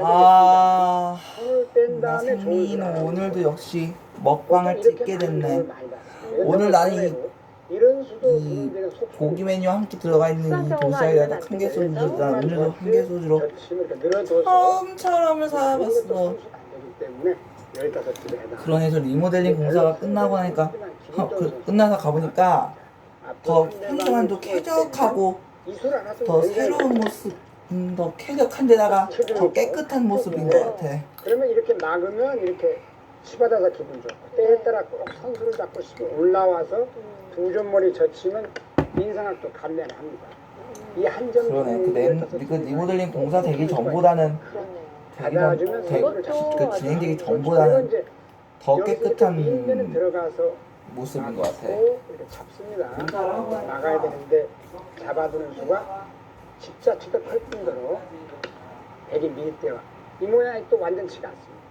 아, 좋은 오늘도 역시 먹방을 찍게 됐네. 오늘 나는 이- 이 고기 메뉴와 함께 들어가 있는 이 도시락에다가 한 개 소주로 난 오늘도 한 개 소주로 처음처럼을 사봤어. 손수가 안 되기 때문에 15집에 해당. 그런 해서 리모델링 공사가 끝나고 나니까 어, 그, 끝나서 가보니까 더 한동안도 쾌적하고 이술 안 하시면 더 새로운 모습, 음, 더 쾌적한 데다가 더 깨끗한 모습인 것 같아. 그러면 이렇게 막으면 이렇게 치받아서 기분 좋고 때에 따라 꼭 선수를 잡고 싶어 올라와서 두 점머리 젖히면 인상학도 감면을 합니다. 이 한점 그러네. 그, 렌, 그 리모델링 공사 되기 전보다는 그렇네요. 되기 받아주면 전, 선수를 되, 잡고 그 진행되기 전보다는 더 깨끗한 들어가서 모습인 것 같아. 이렇게 잡습니다. 나가야 되는데 잡아두는 수가 집자치가 클 뿐더러 백이 밀대와 이 모양이 또 완전 치가 않습니다.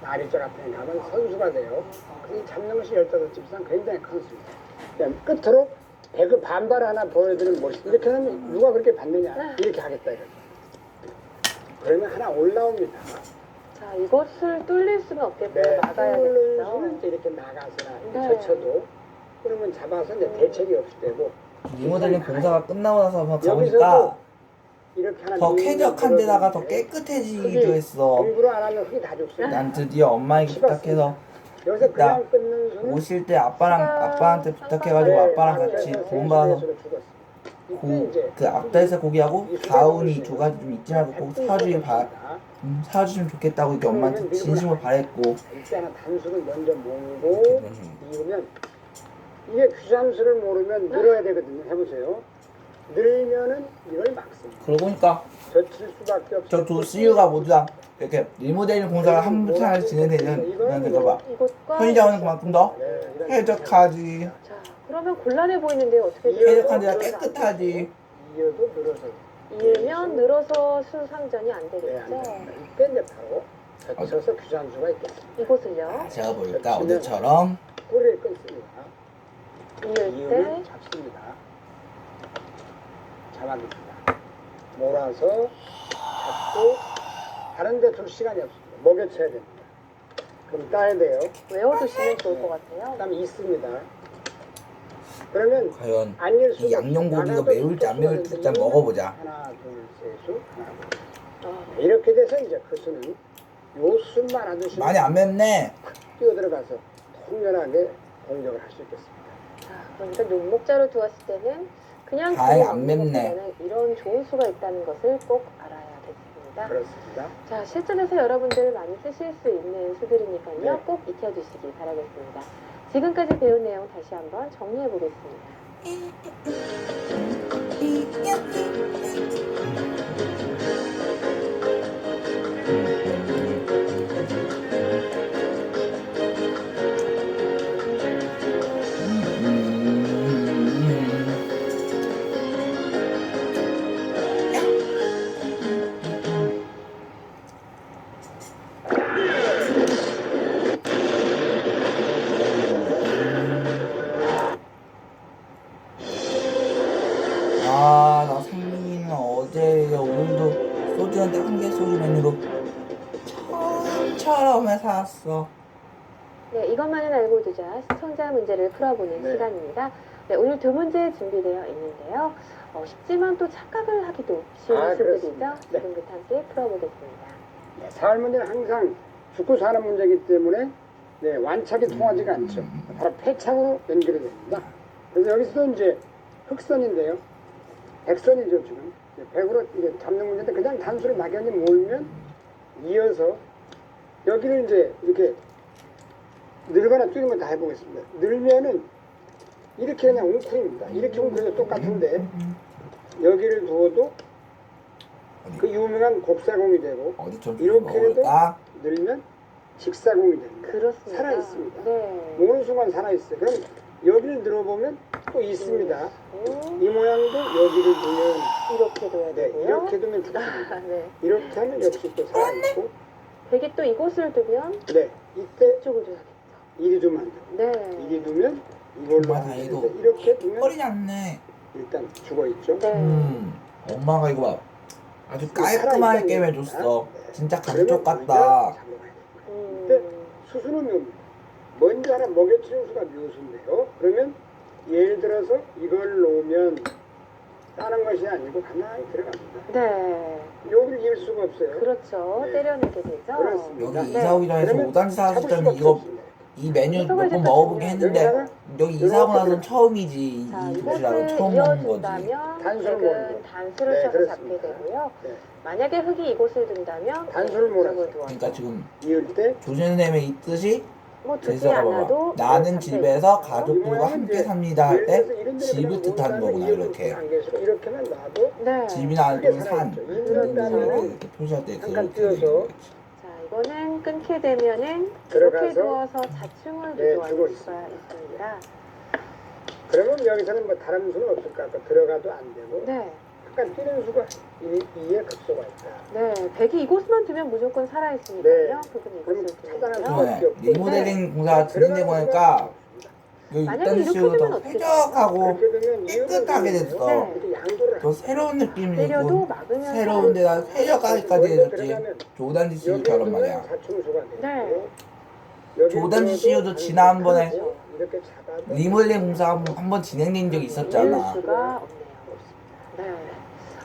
나리자 같은 데 가면 선수가 돼요. 그래서 잡는 것이 15집상 굉장히 큰 수입니다. 그다음 끝으로 백의 반발 하나 보여드리는 모습. 이렇게 하면 누가 그렇게 받느냐. 이렇게 하겠다 이거죠. 그러면 하나 올라옵니다. 자, 이것을 뚫릴 수는 없겠고요. 네, 막아야겠죠. 이제 이렇게 나가서나 이렇게 네. 젖혀도 그러면 잡아서 이제 대책이 없을 때고 리모델링 공사가 끝나고 나서 이렇게 하나 더 쾌적한 데다가 더 깨끗해지기도 했어. 난 드디어 엄마에게 부탁해서 수는 오실 때 아빠랑 아빠한테 부탁해가지고 아빠랑 같이 돈 받아서 고, 그 앞다리살 고기하고 가운이 두 가지 좀 잊지 말고 꼭 사주길 바, 음, 사주시면 좋겠다고 이렇게 엄마한테 진심으로 바랬고. 일단은 단수를 먼저 모으고 이으면 이게 규삼수를 모르면 늘어야 되거든요. 해보세요. 늘면은 이걸 막습니다. 그러고 보니까 젖힐 수밖에 없어요. 저 두 CU가 모두 다 이렇게 리모델링 공사가 한 차례 진행되는 데가 봐 이것과 편의점은 그만큼 더 네, 이런 쾌적하지 자, 그러면 곤란해 보이는데요. 어떻게 쾌적한 데가 깨끗하지 이어도 늘어서 이으면 늘어서 수상전이 안 네, 되겠죠. 이때 이제 바로 젖혀서 규삼수가 있겠습니다. 이곳을요. 제가 보니까 어제처럼 뿌리를 끊습니다. 이을 때 잡습니다. 잡아줍니다. 몰아서 잡고 다른 데 둘 시간이 없습니다. 먹여쳐야 됩니다. 그럼 따야 돼요. 외워두시면 좋을 것 같아요. 그 다음에 있습니다. 그러면 과연 안일 이 양념고기가 매울지 안 매울지 일단 먹어보자 하나, 둘, 셋, 수, 하나, 둘. 어, 이렇게 돼서 이제 그 수는 요 수만 안 드시면 많이 안 맵네 뛰어 들어가서 통렬하게 공격을 할 수 있겠습니다. 자, 그러니까 눈목자로 두었을 때는 그냥 그냥 안 맵네. 것보다는 이런 좋은 수가 있다는 것을 꼭 알아야겠습니다. 그렇습니다. 자, 실전에서 여러분들 많이 쓰실 수 있는 수들이니까요. 네. 꼭 익혀주시기 바라겠습니다. 지금까지 배운 내용 다시 한번 정리해 보겠습니다. 사왔어 네, 이것만은 알고 두자 시청자 문제를 풀어보는 네. 시간입니다. 네, 오늘 두 문제 준비되어 있는데요. 어, 쉽지만 또 착각을 하기도 쉬운 아, 수들이죠. 그렇습니다. 네. 지금부터 함께 풀어보겠습니다. 네, 사활 문제는 항상 죽고 사는 문제이기 때문에 네, 완착이 통하지가 않죠. 바로 폐착으로 연결이 됩니다. 그래서 여기서도 이제 흑선인데요. 백선이죠, 지금. 네, 백으로 이제 잡는 문제인데 그냥 단수를 막연히 몰면 이어서 여기를 이제 이렇게 늘거나 줄이면 다 해보겠습니다. 늘면은 이렇게 그냥 웅크립니다. 이렇게 웅크려도 똑같은데 여기를 두어도 그 유명한 곱사공이 되고 어디 이렇게 해도 먹을까? 늘면 직사공이 됩니다. 그렇습니다. 살아 있습니다. 네. 모는 순간 살아 있어요. 그럼 여기를 늘어보면 또 있습니다. 음, 이 모양도 여기를 두면 이렇게 둬야 네 되고요. 이렇게 두면 죽습니다. 네. 이렇게 하면 역시 또 살아 있고 백이 또 이곳을 두면 네 이때 이쪽을 둬야겠죠. 이리 두면 안 돼요. 네. 이리 두면 이걸로 엄마 하면 다행히도 되는데 이렇게 두면 허리 났네 일단 죽어 있죠. 네. 음 엄마가 이거 봐 아주 깔끔하게 게임해줬어. 진짜 감쪽 그러면 같다. 음, 수수는 묘입니다. 먼저 하나 먹여치는 수가 묘수인데요. 그러면 예를 들어서 이걸 놓으면 다른 것이 아니고 가만히 들어갑니다. 네, 여기를 이을 수가 없어요. 그렇죠. 네. 때려내게 되죠. 그렇습니다. 여기 네. 이사 오기 전에 그러면 5단지 사왔을 잡을 수가 때는 이거 없습니다. 이 메뉴 몇번좀 먹어보긴. 했는데 여기 이사 오고 나서는 처음이지 이 자, 도시락을 이것을 처음 먹는 거지. 이어준다면 단수를 은 모으는 단수를 네, 쳐서 잡게 그렇습니다. 되고요. 네. 만약에 흙이 이곳을 둔다면 단수를 네. 이쪽을 두어서. 그러니까 지금 이을 때 조진 선생님의 이 뜻이 뭐 제시가 않아도 봐봐. 나는 집에서. 가족들과 함께 삽니다 할 예를 때 집을 뜻하는 거구나 이렇게. 놔도 네. 집이나 아니면 산. 이런 다음에 이렇게 표시할 때 잠깐 그렇게 거지. 자, 이거는 끊게 되면은 들어가서 이렇게 두어서 자충을 네, 유도할 두고 수가 있습니다. 그러면 여기서는 뭐 다른 수는 없을까? 아까 들어가도 안 되고 네. 약간 뛰는 수가 이, 이에 급소가 있다. 네, 백이 이곳만 두면 무조건 살아 있으니까요. 네. 그분 그럼 이곳을 그러네. 리모델링 공사 진행돼 보니까 여기 만약에 있던 이렇게 식으로 되면 더 어떻게 쾌적하고 그렇게 되면 이유가 깨끗하게. 됐어. 네. 이렇게 양도를 더 새로운 느낌이 때려도 있고 막으면 새로운 데다 쾌적하게까지 해줬지 조단지 저런 말이야 자충수가 되고 네. 조단지 씨도 지난번에. 이렇게 리모델링 공사 한번 진행된 적이 있었잖아 이을 수가 없네요. 네.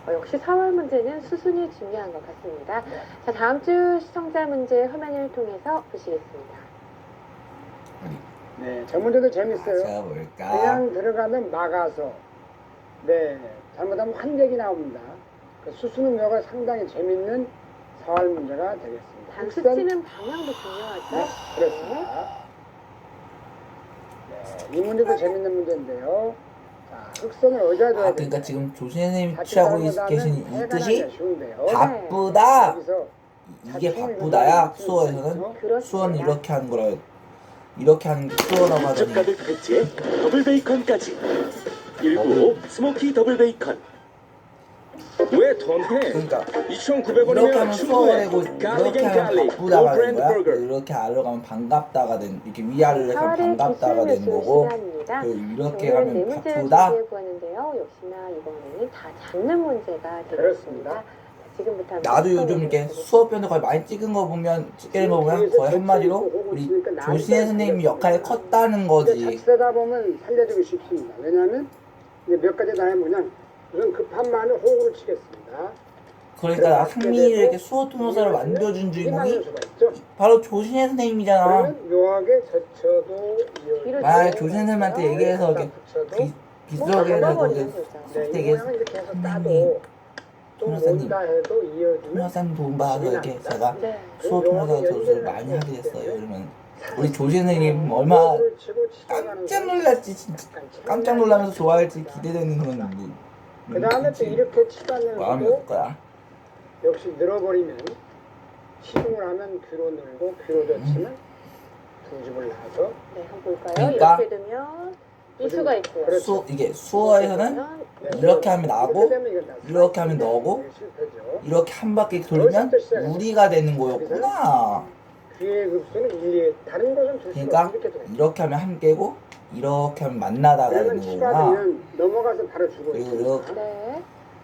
어, 역시 4월 문제는 수순이 중요한 것 같습니다. 자, 다음 주 시청자 문제 화면을 통해서 보시겠습니다. 네, 저 문제도 재밌어요. 자 볼까 그냥 들어가면 막아서 네 잘못하면 환객이 나옵니다. 그 묘가 상당히 재밌는 사활 문제가 되겠습니다. 단수 흑선- 치는 방향도 중요하죠. 네, 그렇습니다. 네, 이 문제도 재밌는 문제인데요. 아 그러니까 지금 조신 선생님이 같이 취하고 계신 이 뜻이 쉬운데요. 바쁘다. 이게 바쁘다야. 수어에서는. 수어는 이렇게 하는 거라 이렇게 하는 게 수어라고 쭉 하더니. 더블 베이컨까지. 195 스모키 더블 베이컨 왜돈 해? 그러니까 2,900원이면 이렇게 하면 충분해. 수어가 되고 갈릭 이렇게 앤 하면 바쁘다가 브랜드 거야. 이렇게 아래로 가면 반갑다가 된 이렇게 위아래로 해서 4월의 반갑다가 되는 거고 시간입니다. 그리고 이렇게 가면 문제를 바쁘다 보았는데요. 역시나 이번에는 다 잡는 문제가 되겠습니다. 그렇습니다. 지금부터 나도 요즘 이렇게. 수업편도 거의 많이 찍은 거 보면 찍는 거 보면 거의 한마디로 우리 조신혜 선생님 역할이 컸다는 거지 작세다 보면 살려주기 쉽습니다. 왜냐하면 이제 몇 가지 다 해보면 우선 급한 말을 호구로 치겠습니다. 그러니까 이렇게 수어 통역사를 만들어준 주인공이. 바로 조신혜 선생님이잖아 묘하게 젖혀도 아 뒤로 조신 선생님한테 얘기해서 이렇게 붙여도 비, 뭐 해서 잡아버리면 되죠. 네, 이 되게 해서 선생님, 통역사님, 통역사님 도움 받아서 이렇게 제가 네. 수어 통역사 저술 많이 하게 됐어요 이러면 우리 조신 선생님 호구를 치러가는 깜짝 건 놀랐지 진짜 깜짝 놀라면서 좋아할지 기대되는 그런 그 다음에 또 이렇게 치다는 마음이 올 거야 역시 늘어버리면 시중을 하면 귀로 늘고 귀로 젖히면 두 집을 나서 네, 한번 볼까요? 그러니까 이렇게 되면 이 수가 있고요. 그렇죠. 수 이게 수어에서는 이렇게 하면 나고 이렇게 하면 너고 실패죠. 이렇게 한 바퀴 돌리면 우리가 되는 거였구나 급수는 다른 것은 그러니까 이렇게 돼. 이렇게 하면 한 깨고 이렇게 하면 만나다가 그러면 되는 거구나 되면 넘어가서 바로 죽어 그리고.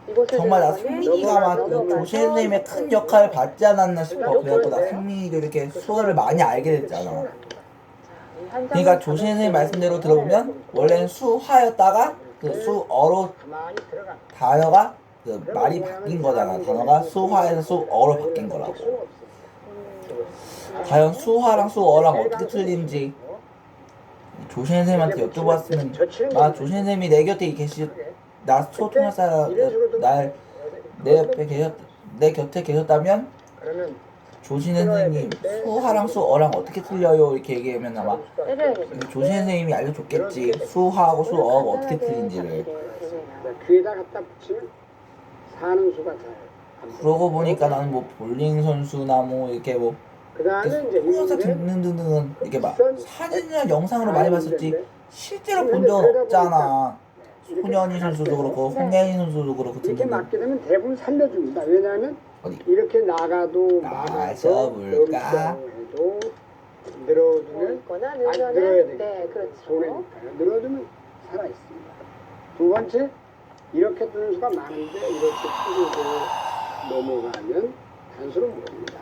이렇게 네. 정말 나 들어가면 상민이가 막 넘어가서 조신 선생님의 큰 역할을 받지 않았나 싶어 그래갖고 나 네. 상민이도 이렇게 수어를 많이 알게 됐잖아 자, 이한 그러니까 조신 선생님 말씀대로 들어보면 원래는 수화였다가 그 수어로 가만히 들어가. 단어가 그 말이 바뀐 거잖아 단어가 수화에서 수어로 바뀐 거라고 음, 과연 수화랑 수어랑 어떻게 틀린지 조신 선생님한테 여쭤봤으면 나 조신 선생님이 내 곁에 계시 나 소통사라 날내 옆에 계셨 내 곁에 계셨다면 그러면 조신 선생님 수화랑 수어랑 어떻게 틀려요 이렇게 얘기하면 아마 때려야겠죠. 조신 선생님이 알려줬겠지 수화하고 수어가 어떻게 틀린지를 귀에다 갖다 붙이면 사는 수가 잘. 그러고 보니까 나는 뭐 볼링 선수나 뭐 이렇게 뭐그 다음에 이제 통역사 이제 등등등등은 이렇게 막 사진이나 영상으로 많이 봤었지 실제로 본 적은 없잖아 손현희 선수도 그렇고 홍예인 선수도 그렇고 이렇게 맞게 되면 대부분 살려줍니다. 왜냐하면 어디 이렇게 나가도 막아서 볼까? 있거나 아니, 늘어야. 네, 그렇죠. 늘어두면 살아 있습니다. 두 번째 이렇게 뜨는 수가 많은데 이렇게 뜨고 넘어가면 단수는 모릅니다.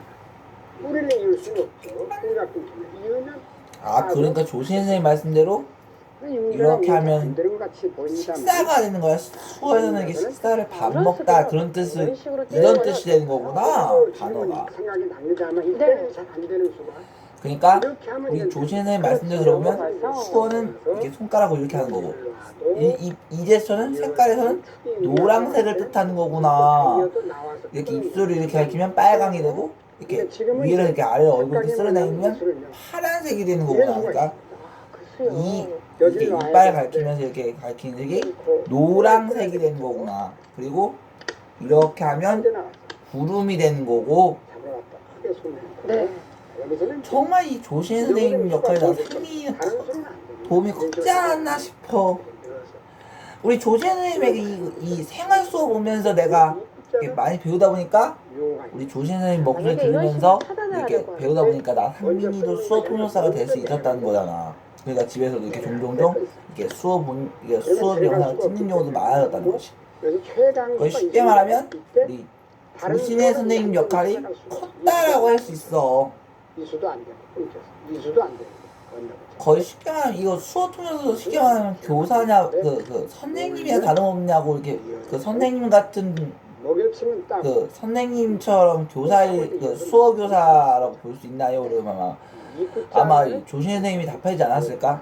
뿌리를 이을 수는 없죠. 뿌리가 끊기면 이으면 아 그러니까 조신 선생님 말씀대로 이렇게 하면. 식사가 되는 거야. 수어에서는 이게 식사를 밥 먹다 그런 뜻을 이런 뜻이 되는 거구나 단어가. 생각이 납니다만 네. 이때는 잘안 되는 수가 그러니까 이렇게 우리 이제 조신 선생님 말씀대로 들어보면 수어는 이렇게 손가락으로 이렇게 하는 거고 이, 이, 이 제스처는 색깔에서는 노란색을 뜻하는 거구나. 이렇게 입술을 이렇게 가리키면 빨강이 되고 이렇게 위를 이렇게 아래 얼굴을 이렇게 쓸어내면 파란색이 되는 거구나. 그러니까 그 이. 이게 이빨 가리키면서 이렇게 가리키는 색이 노란색이 되는 거구나. 그리고 이렇게 하면 구름이 되는 거고 네. 정말 이 조신 선생님 역할이 나 상당히 도움이 컸지 않았나 싶어. 우리 조신 선생님의 이, 이 생활 수업 보면서 내가 이렇게 많이 배우다 보니까 우리 조신 선생님 목소리 들으면서 이렇게 배우다 보니까 나 상민이도 수어 통역사가 될 수 있었다는 거잖아. 그러니까 집에서도 이렇게 종종종 이렇게 수어 본 이게 수업 영상을 찍는 경우도 많아졌다는 거지. 거의 쉽게 말하면 우리 조신의 선생님 역할이 컸다라고 할 수 있어. 이수도 안 되고 끊겼어. 이수도 안 되고 건너고. 거의 쉽게 말하면 이거 수어 통역사도 쉽게 말하면 교사냐 그, 그 선생님이야 다름없냐고 이렇게 그 선생님 같은 그 선생님처럼 교사의 그 수어 교사라고 볼 수 있나요? 그러면 아마 아마 이 조신 선생님이 답하지 않았을까?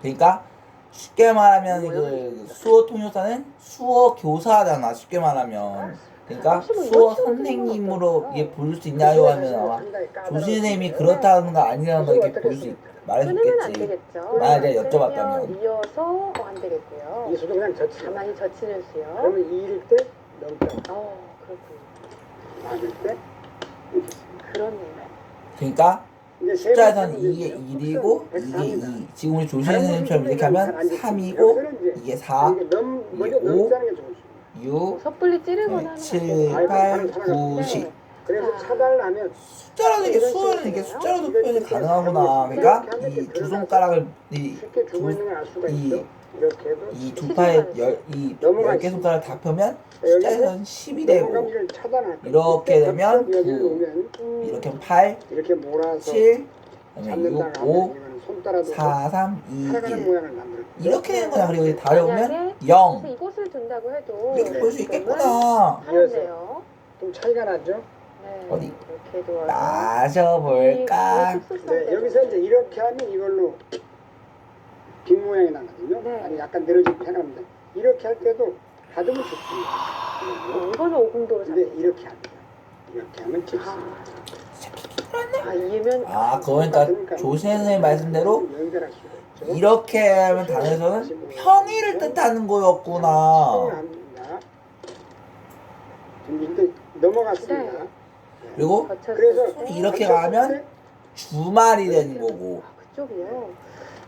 그러니까 쉽게 말하면 그 수어 통역사는 수어 교사잖아. 쉽게 말하면 그러니까 수어 선생님으로 이게 볼수 있냐요? 하면 아마 조신 선생님이 그렇다는 거 아니라는 거 이렇게 볼수 있. 되겠죠. 만약에 여쭤봤다면. 이어서 어, 안 되겠고요. 이수도 그냥 젖히고 가만히 젖히는 수요. 그러면 이일 때 넘겨 어, 그렇군요. 맞을 때 그렇네요. 그러니까 이제 세 숫자에서는 번째 이게 문제죠. 1이고 이게 104입니다. 2. 지금 우리 조신 선생님처럼 이렇게 하면 3이고 이게 4, 이게 넘 먼저 이게 오, 넘자는 게 있어요. 6, 뭐 섣불리 찌르거나 하면 안 7, 돼요. 8, 9, 10. 네. 그래서 차단을 하면 숫자로는 이게 수어는 이게 숫자로도 표현이 가능하구나. 그러니까 이 두 손가락을 쉽게 주고 있는 걸 알 수가 이- 있어. 이렇게 해도 이두 팔에 열이열개 손가락 다 펴면 숫자에서는 10이 되고. 이렇게 되면 여기를 구. 놓으면 음, 이렇게 하면 8, 이렇게 몰아서 7, 그다음에 잡는다가 6, 5, 하면 이거는 손 따라도 4, 3, 2, 살아가는 1 모양을 만들어. 이렇게 되는 거야. 그리고 다리 오면 만약에 0 그래서 이곳을 둔다고 해도 이렇게 볼 수 있겠구나. 하는데요. 좀 차이가 나죠? 네. 어디? 이렇게 도와서 마셔볼까? 네, 여기서 이제 이렇게 하면 이걸로 빗 모양이 나거든요. 네. 아니 약간 늘어지게 편합니다. 이렇게 할 때도 다듬으면 좋습니다. 어, 이거는 오금도로 근데. 이렇게 합니다. 이렇게 하면 좋습니다. 아, 이면 아, 그러니까 조신 선생님 말씀대로 있죠. 이렇게 하면 단어에서는 평의를 뜻하는 거였구나. 넘어갔습니다. 네. 그리고 그래서 이렇게 가면 주말이 되는 거고. 아, 그쪽이요.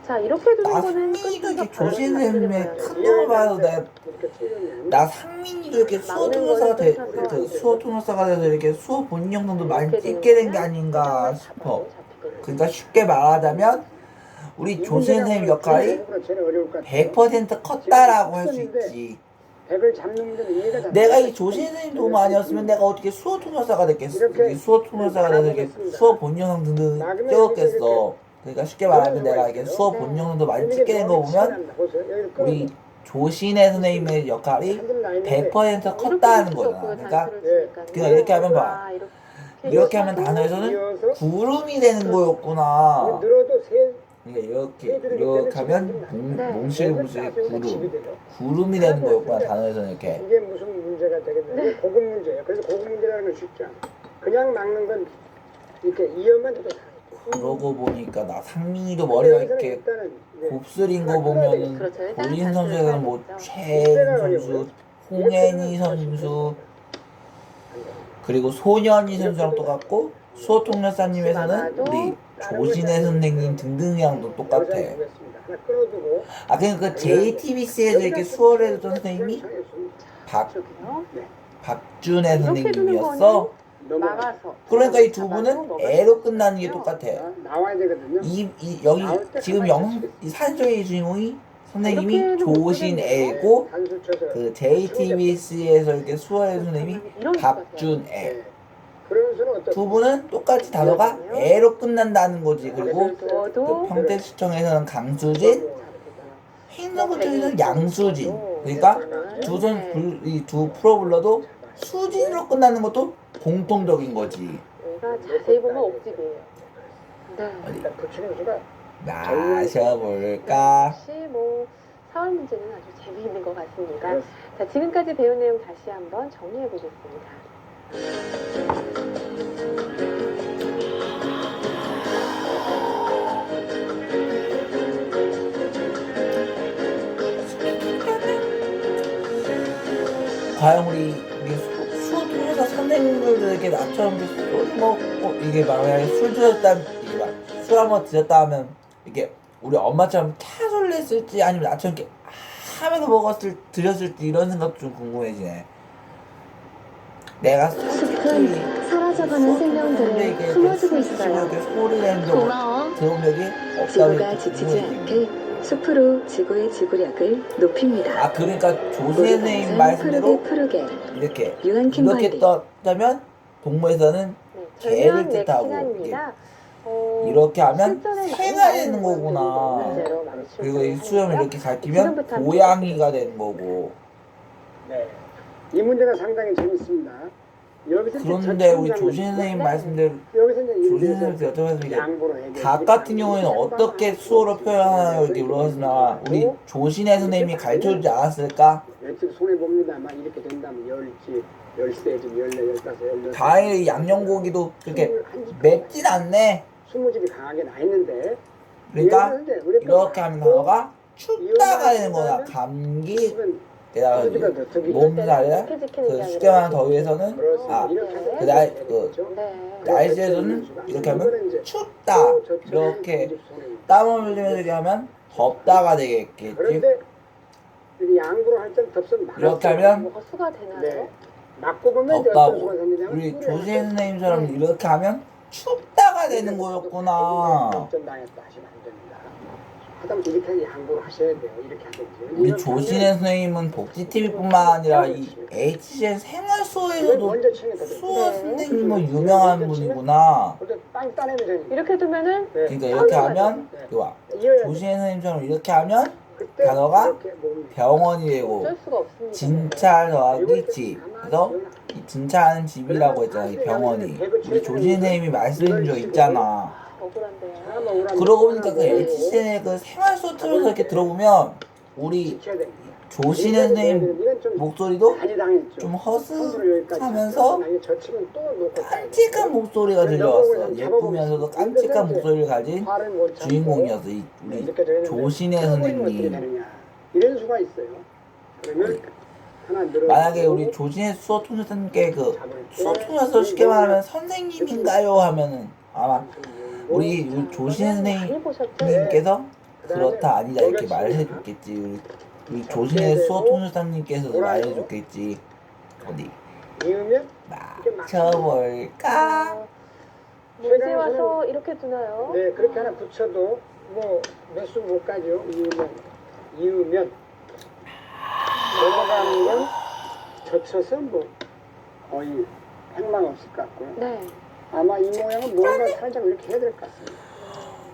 자, 이렇게 두는 나 거는 상민이도 끝에서 이렇게 바로 조신 잡히는 선생님의 거예요. 큰 놈을 봐도 내가 나 상민이도 이렇게 수어 통역사가 돼, 그 수어 통역사가 돼서 이렇게 수어 본인 영상도 많이 찍게 된 게 아닌가 싶어. 그러니까 쉽게 말하자면 우리 조신 선생님 역할이 100% 컸다라고 할 수 있지. 100을 잡는 문제는 이해가 잘 내가 안이 조신 선생님 도움 아니었으면 내가 어떻게 수어 통역사가 됐겠어? 수어 통역사가 이렇게 수어 본 영상 등등 찍었겠어. 그러니까 쉽게 말하면 내가 이렇게 수어 본 영상도 많이 찍게 된 거 보면 우리 조신의 선생님의 역할이 100% 컸다는 거잖아. 그러니까 그냥 이렇게 하면 봐. 이렇게 하면 단어에서는 구름이 되는 거였구나. 늘어도 세 그러니까 이렇게 이렇게 하면 몽- 네. 몽실몽실 구름. 구름이 되는 거였구나 단어에서는 이렇게 이게 무슨 문제가 되겠냐? 이게 고급 문제예요. 그래서 고급 문제라는 건 쉽지 않아. 그냥 막는 건 이렇게 이어만 해도 다. 그러고 보니까 나 상민이도 머리가 이렇게 곱슬인 거 보면은 그렇죠. 일단은 본인 선수에서는 뭐 최혜인 선수, 홍혜니 선수 그리고 소년이 선수랑 똑같고 수호통역사님에서는 우리 조진혜 선생님 등등이랑도 똑같아. 여자 보겠습니다. 하나 끌어두고 아 그러니까 그 JTBC에서 이렇게 수어를 해줬던 선생님이 박 두는 선생님이었어. 그러니까 이 두 분은 애로 끝나는 게 똑같아. 나와야 되거든요. 이, 이 여기 지금 영 속의 주인공이 선생님이 조신 애고 단수 쳐서 그 JTBC에서 이렇게 수화해 선생님이 이런 박준애 네. 두 분은 똑같이 단어가 애로 끝난다는 거지. 그리고 그 저도 평택시청에서는 강수진 행정구청에서는 양수진. 그러니까 두선이두 프로 불러도 수진으로 끝나는 것도 공통적인 거지. 얘가 자세히 보면 옥집이에요. 네. 마셔볼까? 역시 뭐 사월 문제는 아주 재미있는 것 같습니다. 자, 지금까지 배운 내용 다시 한번 정리해 보겠습니다. 과연 우리 우리 수- 수도사 선생님들에게 나처럼 술 먹고 이게 만약에 술 드셨다 이게 막술 한번 드셨다 하면 이게 우리 엄마처럼 냈을지 아니면 나처럼 이렇게 하면서 먹었을 드셨을지 이런 생각도 좀 궁금해지네. 내가 숲은 사라져가는 생명들을 품어주고 있어요. 이렇게 고마워. 없다면 지구가 좀 지치지. 않게 숲으로 지구의 지구력을 높입니다. 아 그러니까 동생 말씀대로 푸르게 푸르게 이렇게 유한 이렇게 킴벌리 떴다면 동물에서는 네, 개를 뜻하고. 어, 이렇게 하면 새가 되는 거구나. 그리고 이 하는데요. 이렇게 한번 고양이가 되는 거고. 네. 이 문제가 상당히 재밌습니다. 여기서 그런데 우리 장면. 선생님 네. 말씀대로 이게 양보로 해야 닭 같은 경우에는 어떻게 수어로 표현하나요? 이렇게 물어봤으나 우리 조신의 선생님이 가르쳐주지 않았을까? 왼쪽 손해 봅니다만 이렇게 된다면 열지, 열세지, 열네, 열다섯, 열여섯. 다행히 양념고기도 그렇게 맵진 않네. 스무집이 강하게 나 있는데. 그러니까 이렇게 하면 단어가 춥다가 되는 거다. 감기 게다가 지키는 그 아니라 더위에서는. 아그 날- 되겠죠. 네. 날씨에서는 이렇게 하면 춥다 이렇게 땀을 흘리면서 이렇게 하면 덥다가 되겠겠지. 이. 이렇게 하면? 네. 덥다고. 우리 한 선생님처럼 이렇게 하면 춥다가 되는 거였구나. 됩니다. 하다못해 이렇게 양보를 하셔야 돼요. 이렇게 하든지. 우리 하면 선생님은 복지 TV뿐만 아니라 이 HCN 먼저 치는 거죠. 수어 선생님은 유명한 분이구나. 먼저 땅 따내면 되니까. 이렇게 두면은 네. 그러니까 이렇게 하면 네. 좋아. 이어야 돼. 조신의 선생님처럼 이렇게 하면 그때 단어가 이렇게 몸이 병원이 되고 어쩔 수가 없습니다. 진찰 더하기 집. 그래서 이 진찰하는 집이라고 했잖아 이 병원이. 우리 조신 선생님이 말씀해 준 적 있잖아. 아, 억울한데요. 그러고 보니까 그 HCN의 그 생활소 틀어서 이렇게 들어보면 우리. 조신의 선생님 목소리도. 좀 허스하면서 깜찍한 목소리가 들려왔어. 예쁘면서도 깜찍한 목소리를 가진 주인공이었어. 이 우리 어떻게 선생님. 이런 수가 있어요. 그러면 늘어 만약에 우리 조신의 수어 통역사님께 그 수어 통역사 쉽게 말하면 선생님인가요 하면은 아마 우리 많이 보셨죠? 선생님께서 그렇다 아니다 이렇게 말해줬겠지. 우리 우리 조신의 수어 통역사님께서도 말해줬겠지. 어디 이으면 맞춰볼까? 어, 문제 와서 이렇게 두나요? 네 그렇게 하나 붙여도 뭐 몇 수 못 가죠. 이으면 이으면 넘어가면 젖혀서 뭐 거의 행망 없을 것 같고요. 네. 아마 이 모양은 뭔가 살짝 이렇게 해야 될 것 같습니다.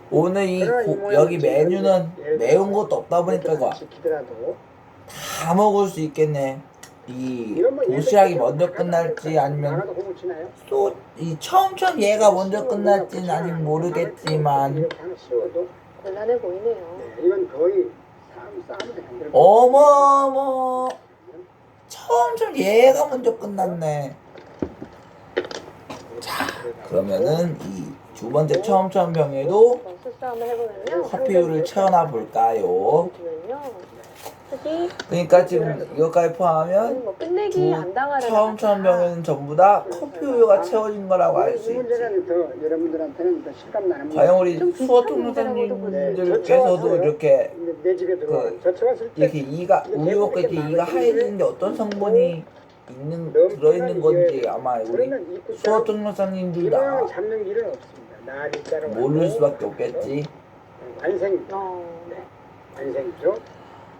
오늘 이 고- 여기 메뉴는 매운 것도 없다 보니까 지키더라도 다 먹을 수 있겠네. 이뭐 도시락이 먼저 끝날지 아니면? 또 이 처음 처음 얘가 먼저 끝날지는 아직 모르겠지만 곤란해 보이네요. 네, 이건 거의 싸움 싸움이 안 되는 어머 어머 처음 처음 얘가 먼저 끝났네. 자 그러면은 이 두 번째 처음 처음 병에도 해보면요. 커피율을 채워나 볼까요? 그러니까 지금 이것까지 포함하면 뭐 끝내기 두안 처음 처음 병에는 전부 다 커피 우유가 채워진 거라고 알 수이 문제가 있지. 더 여러분들한테는 더 실감 나는 과연 우리 좀 수어 문제라고도 통역사님들께서도 이렇게 문제. 내 집에 들어와 그때 이렇게 이가 우유가 이렇게 이가 하얘지는데 어떤 성분이 있는 들어있는 건지 아마 우리 통역사님들 모양을 다 잡는 일은 없습니다. 날이 따라 모를 수밖에 없겠지. 완생 어, 완생이죠.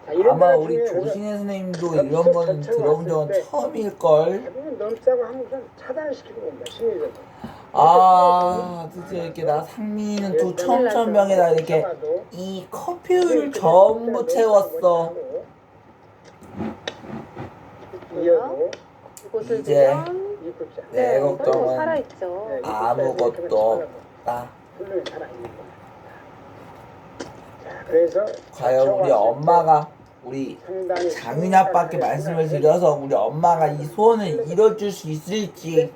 자, 이런 아마 우리. 조신혜 선생님도 이런 전체가 들어본 적은 왔을 때 처음일 걸. 대부분 넘싸고 하면 우선 차단을 시키고 옵니다. 심리적으로. 아, 드디어 이렇게 나 상민이는 두 천천병에다 이렇게 차가도 이 커피를 전부 채웠어. 이어도 이 곳을 이제 두면. 내 네, 걱정은 또 살아있죠. 네, 아무것도 없다. 살아있는. 자, 그래서 과연 우리 엄마가 우리 상당히 장윤이 아빠께 말씀을 드려서 우리 엄마가 이 소원을 이뤄줄 수 있을지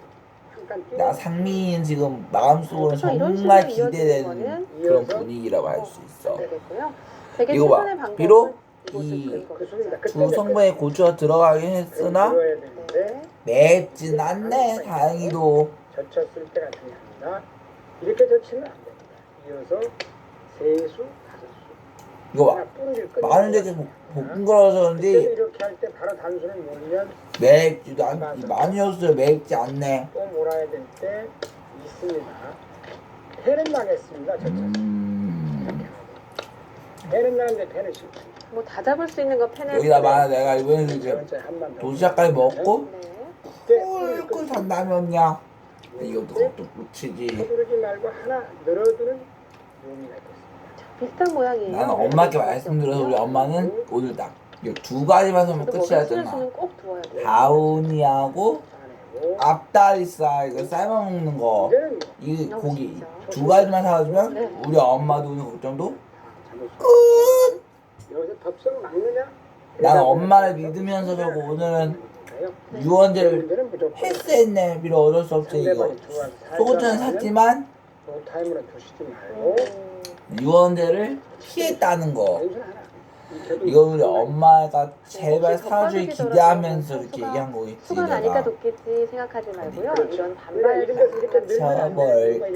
잠깐 나 상민이는 지금 마음속으로 이런 정말 기대되는 그런 분위기라고 할 수 있어. 되게 이거 봐. 비록 이 두 성분의 고추가 들어가긴 했으나 맵진 않네 다행히도 젖혔을 때가 중요합니다. 이렇게 젖히면 안 됩니다. 이어서 세수, 다섯 수. 이거. 마늘 되게 볶은 거라서 그런지 이렇게 할 때 바로 단순을 몰면 맵지도 않이 마늘로서 맵지 않네 또 몰아야 될 때 있습니다. 해는 나겠습니다. 젖혀서. 음 해는 나는데 배는 싫다. 뭐 다 잡을 수 있는 거 펜에 여기다 마늘 내가 이번에 이제. 도시락까지 먹고 네. 꿀꿀 산다면야 이것도 그것도 묻히지 서두르지 말고 하나 늘어두는. 비슷한 모양이에요. 나는 엄마께 말씀드려서 우리 엄마는 오늘 딱 두 가지만 하면 뭐 끝이었잖아 수는 꼭 두어야 돼요. 다운이하고 앞다리살 이거 삶아 먹는 거 이제는 이 너무 고기 진짜. 두 가지만 사주면 네. 우리 엄마도 오늘 걱정도 잘못 끝! 여기서 덥석 막느냐? 나는 엄마를 믿으면서 저거 오늘은 유언제를 패스했네. 비록 어쩔 수 없지 이거. 하면 샀지만 노타임으로 두시지 말고 음, 유언제를 피했다는 거 이거 우리 엄마가 제발 혹시 사주를 겉바지더라도 기대하면서 이렇게 얘기한 거겠지 수가 나니까 내가 돋겠지 생각하지 말고요. 그렇죠. 이런 반발 저걸 이렇게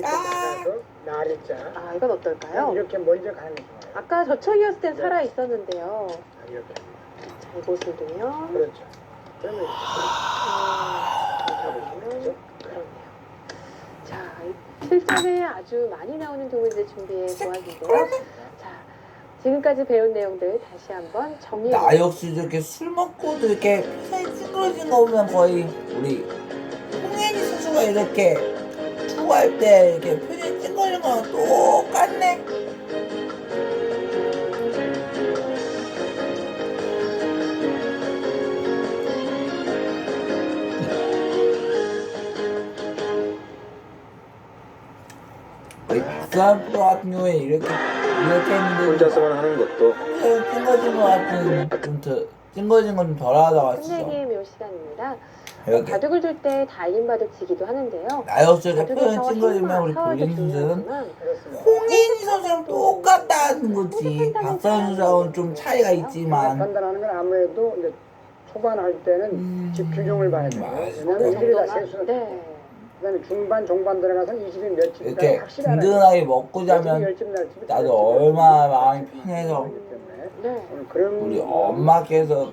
나가서 나리자 아 이건 어떨까요? 이렇게 먼저 가는 게 좋아요. 아까 저쪽이었을 땐 네. 살아 있었는데요. 아, 이렇게 자 이곳을 두면 그렇죠. 그러면 음, 이렇게 그렇네요. 자 이- 실전에 아주 많이 나오는 동물들 준비해 보았는데요. 자 지금까지 배운 내용들 다시 한번 정리해 나 역시 저렇게 술 먹고도 이렇게 표정이 찡그러진 거 보면 거의 우리 홍현희 선수가 이렇게 투구할 때 이렇게 표정이 찡그러진 거랑 똑같네. 우리 박수환 프로 같은 경우에 이렇게 이렇게 혼자서만 하는 것도 찡- 찡거진 거 같은 좀더 찡거진 건좀 덜하다 같았어. 끝내기의 묘 시간입니다. 이렇게 바둑을 둘 때 달린 바둑 지기도 하는데요. 나 역시 이렇게 바둑에서 표현 찡거지면 우리 중요하지만 그렇습니다. 홍인희 선수랑 똑같다는 거지. 박사현 선수하고는 좀 차이가 있지만. 판단하는 건 아무래도 이제 초반 할 때는 음, 집중력을 봐야 돼요. 맞아. 왜냐하면 일일이 다 세수는 네. 그다음에 중반 종반 들어가서 이 집이 몇 집이 이렇게. 든든하게 먹고 자면 나도 얼마나 마음이 편해서 네. 그런 우리 엄마께서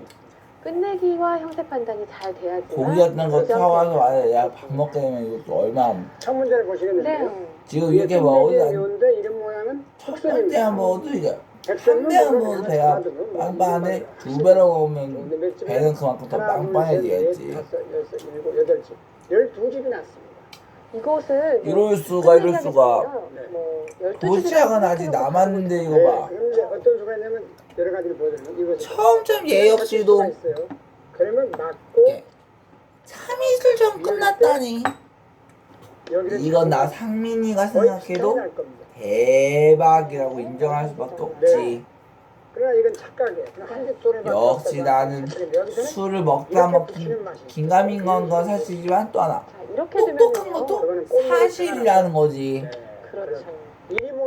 끝내기와 형세 판단이 잘 돼야지만 고기 같은 거 도전 사와서 와야 야밥 먹게 되면 이것도 얼마나 첫 문제를 보시겠는데요. 네. 지금 이렇게 먹어도 안데 이런 모양은 첫 흑선입니다. 번째만 먹어도 이제 한 먹으면 먹어도 배가 빵빵한데 두 배로 먹으면 배는 그만큼 더 빵빵해지겠지. 넷, 다섯, 여섯, 일곱, 여덟 집, 열두 집이 났습니다. 이곳을 뭐 이럴 수가 이럴 수가 네. 뭐12 도시락은 아직 남았는데 이거 네, 봐. 그런데 어떤 수가 있냐면 여러 가지를 보여드리면 이것을 처음처럼 얘 역시도. 그러면 맞고 예. 참이슬 좀 끝났다니. 이건 나 상민이가 생각해도. 대박이라고 인정할 수밖에 없지. 그러나 이건 착각이에요. 그냥 한입 소리 역시 나는 술을 먹다 먹긴 긴가민 건건 사실이지만 또 하나 자 이렇게 똑똑한 되면요 것도 사실이라는 거지. 네, 그렇죠. 일이 뭐